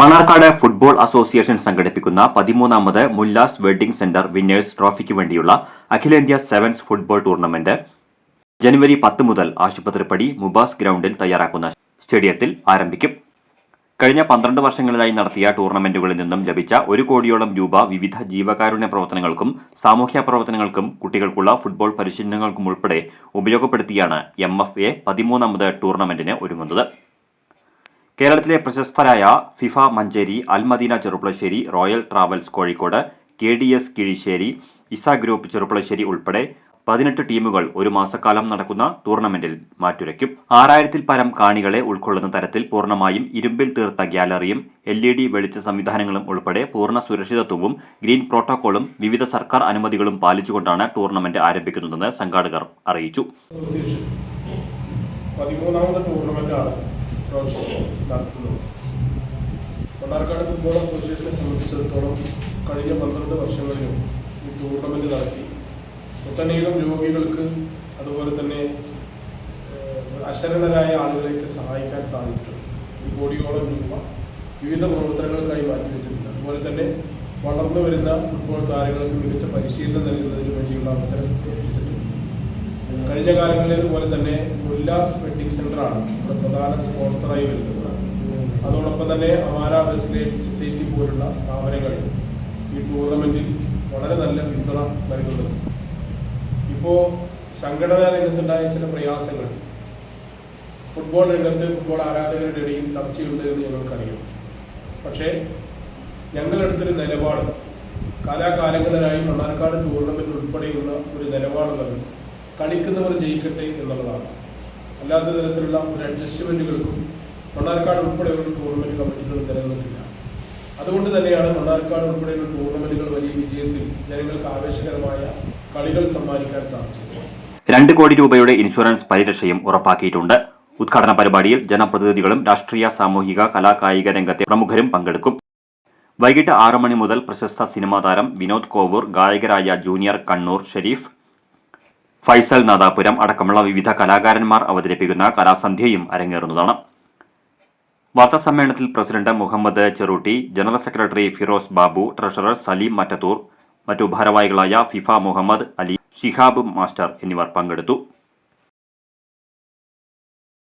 Mannarkkad football association സംഘടിപ്പിക്കുന്ന പതിമൂന്നാമത് Mullas wedding centre winners ട്രോഫിക്ക് വേണ്ടിയുള്ള അഖിലേന്ത്യാ സെവൻസ് ഫുട്ബോൾ ടൂർണമെന്റ് ജനുവരി പത്ത് മുതൽ ആശുപത്രിപ്പടി മുബാസ് ഗ്രൗണ്ടിൽ തയ്യാറാക്കുന്ന സ്റ്റേഡിയത്തിൽ ആരംഭിക്കും. കഴിഞ്ഞ പന്ത്രണ്ട് വർഷങ്ങളിലായി നടത്തിയ ടൂർണമെന്റുകളിൽ നിന്നും ലഭിച്ച ഒരു കോടിയോളം രൂപ വിവിധ ജീവകാരുണ്യ പ്രവർത്തനങ്ങൾക്കും സാമൂഹ്യ പ്രവർത്തനങ്ങൾക്കും കുട്ടികൾക്കുള്ള ഫുട്ബോൾ പരിശീലനങ്ങൾക്കും ഉൾപ്പെടെ ഉപയോഗപ്പെടുത്തിയാണ് എം എഫ് എ പതിമൂന്നാമത് ടൂർണമെന്റിന് ഒരുങ്ങുന്നത്. കേരളത്തിലെ പ്രശസ്തരായ FIFA Manjeri Almadina Cherpulassery royal travels Kozhikode K D S Kizhissery Isa group Cherpulassery ഉൾപ്പെടെ പതിനെട്ട് ടീമുകൾ ഒരു മാസക്കാലം നടക്കുന്ന ടൂർണമെന്റിൽ മാറ്റുരയ്ക്കും. ആറായിരത്തിൽ പരം കാണികളെ ഉൾക്കൊള്ളുന്ന തരത്തിൽ പൂർണമായും ഇരുമ്പിൽ തീർത്ത ഗ്യാലറിയും എൽ ഇ ഡി വെളിച്ച സംവിധാനങ്ങളും ഉൾപ്പെടെ പൂർണ സുരക്ഷിതത്വവും ഗ്രീൻ പ്രോട്ടോകോളും വിവിധ സർക്കാർ അനുമതികളും പാലിച്ചുകൊണ്ടാണ് ടൂർണമെന്റ് ആരംഭിക്കുന്നതെന്ന് സംഘാടകർ അറിയിച്ചു. പതിമൂന്നാമത് ടൂർണമെന്റാണ്. ഇപ്രാവശ്യം നടത്തുന്നത് മണ്ണാർക്കാട് ഫുട്ബോൾ അസോസിയേഷനെ സംബന്ധിച്ചിടത്തോളം കഴിഞ്ഞ പന്ത്രണ്ട് വർഷങ്ങളിലും ഈ ടൂർണമെന്റ് നടത്തി. ഒട്ടനേകം രോഗികൾക്ക് അതുപോലെ തന്നെ അശരണരായ ആളുകളെയൊക്കെ സഹായിക്കാൻ സാധിച്ചിട്ടുണ്ട്. ഒരു കോടിയോളം രൂപ വിവിധ പ്രവർത്തനങ്ങൾക്കായി മാറ്റിവെച്ചിട്ടുണ്ട്. അതുപോലെ തന്നെ വളർന്നു വരുന്ന ഫുട്ബോൾ താരങ്ങൾക്ക് മികച്ച പരിശീലനം നൽകുന്നതിന് വേണ്ടിയുള്ള അവസരം സൃഷ്ടിച്ചിട്ടുണ്ട് കഴിഞ്ഞ പോലെ തന്നെ ഉല്ലാസ് വെഡിങ് ആണ് നമ്മുടെ പ്രധാന സ്പോൺസറായി വരുന്നത്. അതോടൊപ്പം തന്നെ അമാര വെസ്ലേറ്റ് സൊസൈറ്റി പോലുള്ള സ്ഥാപനങ്ങൾ ഈ ടൂർണമെന്റിൽ വളരെ നല്ല പിന്തുണ നൽകുന്നത് ഇപ്പോൾ സംഘടനാ രംഗത്തുണ്ടായ ചില പ്രയാസങ്ങൾ. ഫുട്ബോൾ രംഗത്ത് ഫുട്ബോൾ ആരാധകരുടെ ഇടയിൽ ചർച്ചയുണ്ട് എന്ന് ഞങ്ങൾക്കറിയാം. പക്ഷേ ഞങ്ങളെടുത്തൊരു നിലപാട് കാലാകാലങ്ങളിലായി മണ്ണാർക്കാട് ടൂർണമെന്റ് ഉൾപ്പെടെയുള്ള ഒരു നിലപാടുള്ളത് കളിക്കുന്നവർ ജയിക്കട്ടെ എന്നുള്ളതാണ്. അല്ലാത്ത തരത്തിലുള്ള ഒരു അഡ്ജസ്റ്റ്മെന്റുകൾക്കും മണ്ണാർക്കാട് ഉൾപ്പെടെയുള്ള ടൂർണമെന്റ് കമ്മിറ്റികൾ നിലനിൽക്കില്ല അതുകൊണ്ട് തന്നെയാണ് മണ്ണാർക്കാട് ഉൾപ്പെടെയുള്ള ടൂർണമെന്റുകൾ വലിയ വിജയത്തിൽ ജനങ്ങൾക്ക് ആവേശകരമായ കളികൾ സമ്മാനിക്കാൻ സാധിച്ചത്. രണ്ട് കോടി രൂപയുടെ ഇൻഷുറൻസ് പരിരക്ഷയും ഉറപ്പാക്കിയിട്ടുണ്ട്. ഉദ്ഘാടന പരിപാടിയിൽ ജനപ്രതിനിധികളും രാഷ്ട്രീയ സാമൂഹിക കലാകായിക രംഗത്തെ പ്രമുഖരും പങ്കെടുക്കും. വൈകിട്ട് ആറ് മണി മുതൽ പ്രശസ്ത സിനിമാ താരം വിനോദ് കോവൂർ ഗായകരായ ജൂനിയർ കണ്ണൂർ ഷെരീഫ് ഫൈസൽ നാദാപുരം അടക്കമുള്ള വിവിധ കലാകാരന്മാർ അവതരിപ്പിക്കുന്ന കലാസന്ധ്യയും അരങ്ങേറുന്നതാണ്. വാർത്താസമ്മേളനത്തിൽ president Muhammad Cherutty general secretary Firoz Babu treasurer Saleem Mattathur മറ്റു ഭാരവാഹികളായ ഫിഫ മുഹമ്മദ് അലി ഷിഹാബ് മാസ്റ്റർ എന്നിവർ പങ്കെടുത്തു.